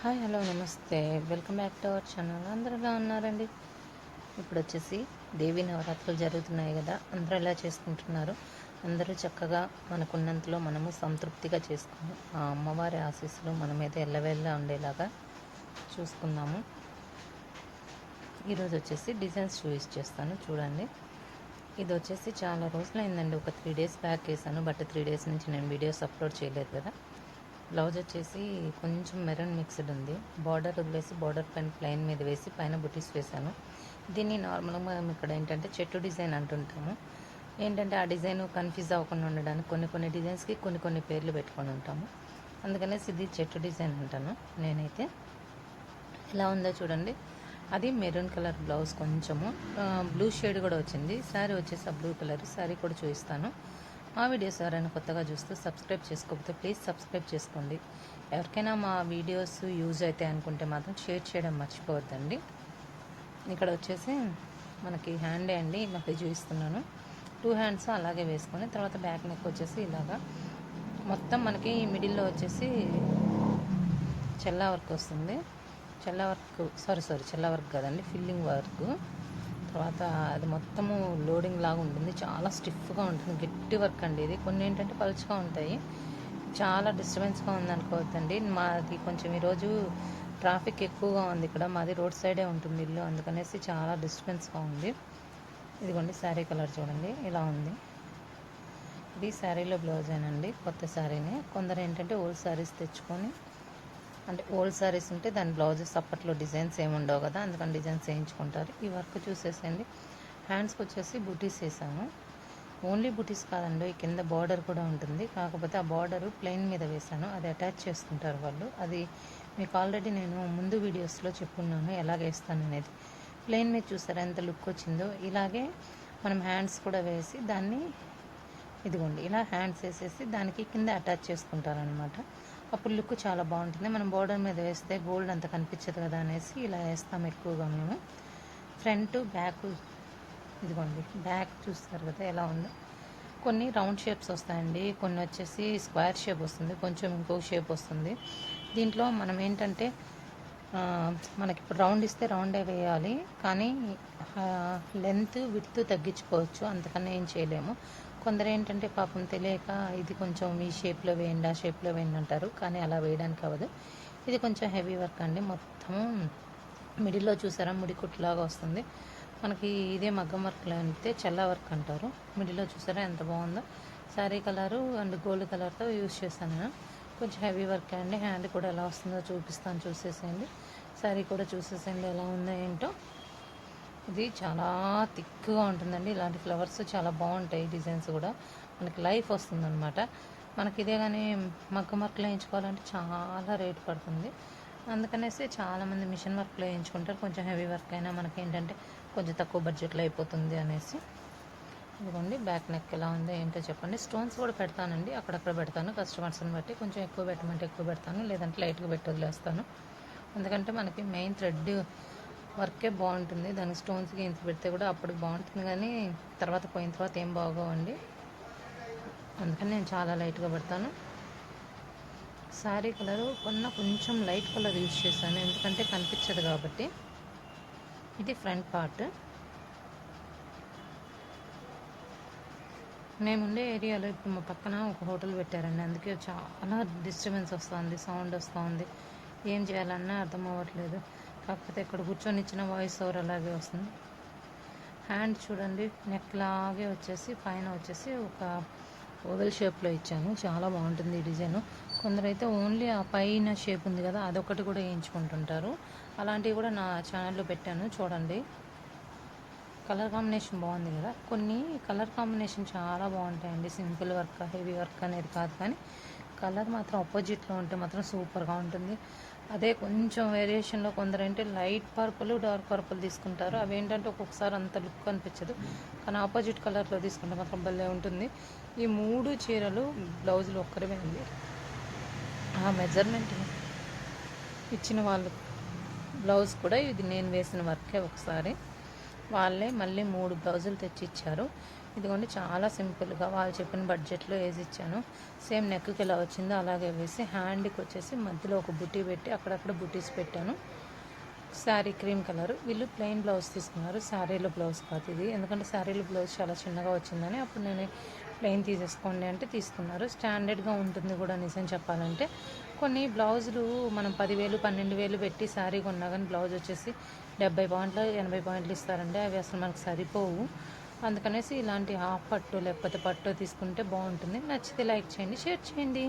Hi hello namaste. Welcome back to our channel. అందరూ ఎలా ఉన్నారండి? ఇప్పుడు వచ్చేసి దేవి నవరాత్రులు జరుగుతున్నాయి కదా అందరూ ఎలా చేసుకుంటున్నారు? అందరూ చక్కగా మనకున్నంతలో మనము సంతృప్తిగా చేసుకుని ఆ అమ్మవారి ఆశీస్సులు మన మీద ఎల్లవేళ్ళ ఉండేలాగా చూసుకుందాము. ఈరోజు వచ్చేసి డిజైన్స్ చూస్ చేస్తాను చూడండి. ఇది వచ్చేసి చాలా రోజులు అయిందండి ఒక త్రీ డేస్ బ్యాక్ వేసాను బట్ త్రీ డేస్ నుంచి నేను వీడియోస్ అప్లోడ్ చేయలేదు కదా. బ్లౌజ్ వచ్చేసి కొంచెం మెరూన్ మిక్స్డ్ ఉంది. బార్డర్ వదిలేసి బార్డర్ పైన ప్లైన్ మీద వేసి పైన బుటీస్ వేసాను దీన్ని నార్మల్గా మనం ఇక్కడ ఏంటంటే చెట్టు డిజైన్ అంటుంటాము. ఏంటంటే ఆ డిజైన్ కన్ఫ్యూజ్ అవ్వకుండా ఉండడానికి కొన్ని కొన్ని డిజైన్స్కి కొన్ని కొన్ని పేర్లు పెట్టుకొని ఉంటాము. అందుకనేసి ఇది చెట్టు డిజైన్ అంటాను నేనైతే. ఎలా ఉందో చూడండి. అది మెరూన్ కలర్ బ్లౌజ్ కొంచెము. బ్లూ షేడ్ కూడా వచ్చింది. శారీ వచ్చేసి ఆ బ్లూ కలర్. శారీ కూడా చూపిస్తాను. మా వీడియోస్ ఎవరైనా కొత్తగా చూస్తూ సబ్స్క్రైబ్ చేసుకోకపోతే ప్లీజ్ సబ్స్క్రైబ్ చేసుకోండి. ఎవరికైనా మా వీడియోస్ యూజ్ అవుతాయి అనుకుంటే మాత్రం షేర్ చేయడం మర్చిపోవద్దండి. ఇక్కడ వచ్చేసి మనకి హ్యాండే అండి నాకు చూపిస్తున్నాను. టూ హ్యాండ్స్ అలాగే వేసుకొని తర్వాత బ్యాక్ నెక్ వచ్చేసి ఇలాగా. మొత్తం మనకి మిడిల్లో వచ్చేసి చెల్లా వర్క్ వస్తుంది. చెల్లా వర్క్ సారీ సారీ చెల్లా వర్క్ కదండి ఫిల్లింగ్ వర్క్ తర్వాత అది మొత్తము లోడింగ్ లాగా ఉంటుంది. చాలా స్టిఫ్గా ఉంటుంది. గట్టి వర్క్ అండి ఇది. కొన్ని ఏంటంటే పలుచగా ఉంటాయి. చాలా డిస్టర్బెన్స్గా ఉందనుకోవద్దండి. మాది కొంచెం ఈరోజు ట్రాఫిక్ ఎక్కువగా ఉంది ఇక్కడ. మాది రోడ్ సైడే ఉంటుంది ఇల్లు. అందుకనేసి చాలా డిస్టర్బెన్స్గా ఉంది. ఇదిగోండి శారీ కలర్ చూడండి. ఇలా ఉంది. ఇది శారీలో బ్లౌజ్ అండి కొత్త శారీని. కొందరు ఏంటంటే ఓల్డ్ శారీస్ తెచ్చుకొని అంటే ఓల్డ్ శారీస్ ఉంటే దాని బ్లౌజెస్ అప్పట్లో డిజైన్స్ ఏమి ఉండవు కదా అందుకని డిజైన్స్ వేయించుకుంటారు. ఈ వర్క్ చూసేసేయండి. హ్యాండ్స్కి వచ్చేసి బుటీస్ వేసాము. ఓన్లీ బుటీస్ కాదండి ఈ కింద బార్డర్ కూడా ఉంటుంది. కాకపోతే ఆ బార్డర్ ప్లెయిన్ మీద వేసాను. అది అటాచ్ చేసుకుంటారు వాళ్ళు. అది మీకు ఆల్రెడీ నేను ముందు వీడియోస్లో చెప్పున్నాను ఎలాగ వేస్తాను అనేది. ప్లెయిన్ మీద చూసారా ఎంత లుక్ వచ్చిందో. ఇలాగే మనం హ్యాండ్స్ కూడా వేసి దాన్ని ఇదిగోండి ఇలా హ్యాండ్స్ వేసేసి దానికి కింద అటాచ్ చేసుకుంటారనమాట అప్పుడు లుక్ చాలా బాగుంటుంది. మనం బోర్డర్ మీద వేస్తే గోల్డ్ అంత కనిపించదు కదా అనేసి ఇలా వేస్తాం ఎక్కువగా మేము. ఫ్రంట్ బ్యాక్ ఇదిగోండి బ్యాక్ చూస్తారు కదా ఎలా ఉందో. కొన్ని రౌండ్ షేప్స్ వస్తాయండి కొన్ని వచ్చేసి స్క్వేర్ షేప్ వస్తుంది కొంచెం ఇంకో షేప్ వస్తుంది. దీంట్లో మనం ఏంటంటే మనకి ఇప్పుడు రౌండ్ ఇస్తే రౌండే వేయాలి కానీ లెంత్ విడ్త్ తగ్గించుకోవచ్చు. అంతకన్నా ఏం చేయలేము. కొందరు ఏంటంటే పాపం తెలియక ఇది కొంచెం ఈ షేప్లో వేయండి ఆ షేప్లో వేయండి అంటారు. కానీ అలా వేయడానికి అవ్వదు. ఇది కొంచెం హెవీ వర్క్ అండి. మొత్తం మిడిల్లో చూసారా? ముడి కుట్టులాగా వస్తుంది. మనకి ఇదే మగ్గం వర్క్లో అయితే చల్ల వర్క్ అంటారు. మిడిల్లో చూసారా? ఎంత బాగుందో. శారీ కలరు అండ్ గోల్డ్ కలర్తో యూస్ చేశాను నేను. కొంచెం హెవీ వర్క్ అండి. హ్యాండ్ కూడా ఎలా వస్తుందో చూపిస్తాను. చూసేసేయండి. శారీ కూడా చూసేసేయండి. ఎలా ఉందో ఏంటో. ఇది చాలా థిక్గా ఉంటుందండి. ఇలాంటి ఫ్లవర్స్ చాలా బాగుంటాయి డిజైన్స్ కూడా. మనకి లైఫ్ వస్తుందన్నమాట. మనకి ఇదే కానీ మగ్గ వర్క్లో వేయించుకోవాలంటే చాలా రేట్ పడుతుంది. అందుకనేసి చాలామంది మిషన్ వర్క్లో వేయించుకుంటారు. కొంచెం హెవీ వర్క్ అయినా మనకి ఏంటంటే కొంచెం తక్కువ బడ్జెట్లో అయిపోతుంది అనేసి. ఇదిగోండి బ్యాక్ నెక్ ఎలా ఉందో ఏంటో చెప్పండి. స్టోన్స్ కూడా పెడతానండి. అక్కడక్కడ పెడతాను. కస్టమర్స్ని బట్టి కొంచెం ఎక్కువ పెట్టమంటే ఎక్కువ పెడతాను. లేదంటే లైట్గా పెట్టి వదిలేస్తాను. ఎందుకంటే మనకి మెయిన్ థ్రెడ్ వర్కే బాగుంటుంది. దానికి స్టోన్స్ గేమ్స్ పెడితే కూడా అప్పుడు బాగుంటుంది కానీ తర్వాత పోయిన తర్వాత ఏం బాగోవండి. అందుకని నేను చాలా లైట్గా పెడతాను. శారీ కలరు కొన్న కొంచెం లైట్ కలర్ యూజ్ చేశాను. ఎందుకంటే కనిపించదు కాబట్టి. ఇది ఫ్రంట్ పార్ట్. మేముండే ఏరియాలో ఇప్పుడు మా పక్కన ఒక హోటల్ పెట్టారండి. అందుకే చాలా డిస్టర్బెన్స్ వస్తుంది సౌండ్ వస్తుంది. ఏం చేయాలన్నా అర్థం అవ్వట్లేదు. కాకపోతే ఇక్కడ కూర్చొని ఇచ్చిన వాయిస్ ఓవర్ అలాగే వస్తుంది. హ్యాండ్ చూడండి నెక్ లాగే వచ్చేసి పైన వచ్చేసి ఒక ఓవెల్ షేప్లో ఇచ్చాను. చాలా బాగుంటుంది ఈ డిజైన్ కొందరైతే ఓన్లీ ఆ పైన షేప్ ఉంది కదా అదొకటి కూడా వేయించుకుంటుంటారు. అలాంటివి కూడా నా ఛానల్లో పెట్టాను చూడండి. కలర్ కాంబినేషన్ బాగుంది కదా. కొన్ని కలర్ కాంబినేషన్ చాలా బాగుంటాయండి. సింపుల్ వర్క్ హెవీ వర్క్ అనేది కాదు కానీ కలర్ మాత్రం ఆపోజిట్లో ఉంటే మాత్రం సూపర్గా ఉంటుంది. అదే కొంచెం వేరియేషన్లో కొందరంటే లైట్ పర్పుల్ డార్క్ పర్పుల్ తీసుకుంటారు. అవి ఏంటంటే ఒక్కొక్కసారి అంత లుక్ అనిపించదు. కానీ ఆపోజిట్ కలర్లో తీసుకుంటే మాత్రం భలే ఉంటుంది. ఈ మూడు చీరలు బ్లౌజులు ఒక్కరివే ఉంది ఆ మెజర్మెంట్ ఇచ్చిన వాళ్ళు బ్లౌజ్ కూడా ఇది నేను వేసిన వర్కే ఒకసారి. వాళ్ళే మళ్ళీ మూడు బ్లౌజులు తెచ్చి ఇచ్చారు ఇదిగోండి చాలా సింపుల్గా వాళ్ళు చెప్పిన బడ్జెట్లో వేసి ఇచ్చాను. సేమ్ నెక్కి ఎలా వచ్చిందో అలాగే వేసి హ్యాండ్కి వచ్చేసి మధ్యలో ఒక బుటీ పెట్టి అక్కడక్కడ బుటీస్ పెట్టాను. Sari cream colour. వీళ్ళు ప్లెయిన్ బ్లౌజ్ తీసుకున్నారు. శారీలో బ్లౌజ్ కాదు ఇది. ఎందుకంటే శారీలో బ్లౌజ్ చాలా చిన్నగా వచ్చిందని అప్పుడు నేను ప్లెయిన్ తీసేసుకోండి అంటే తీసుకున్నారు. స్టాండర్డ్గా ఉంటుంది కూడా నిజం చెప్పాలంటే. కొన్ని బ్లౌజులు మనం పదివేలు పన్నెండు వేలు పెట్టి శారీ కొన్నా కానీ బ్లౌజ్ వచ్చేసి డెబ్బై పాయింట్లు ఎనభై పాయింట్లు ఇస్తారంటే అవి అసలు మనకు సరిపోవు. అందుకనేసి ఇలాంటి హాఫ్ పట్టు లేకపోతే పట్టు తీసుకుంటే బాగుంటుంది. నచ్చితే లైక్ చేయండి షేర్ చేయండి.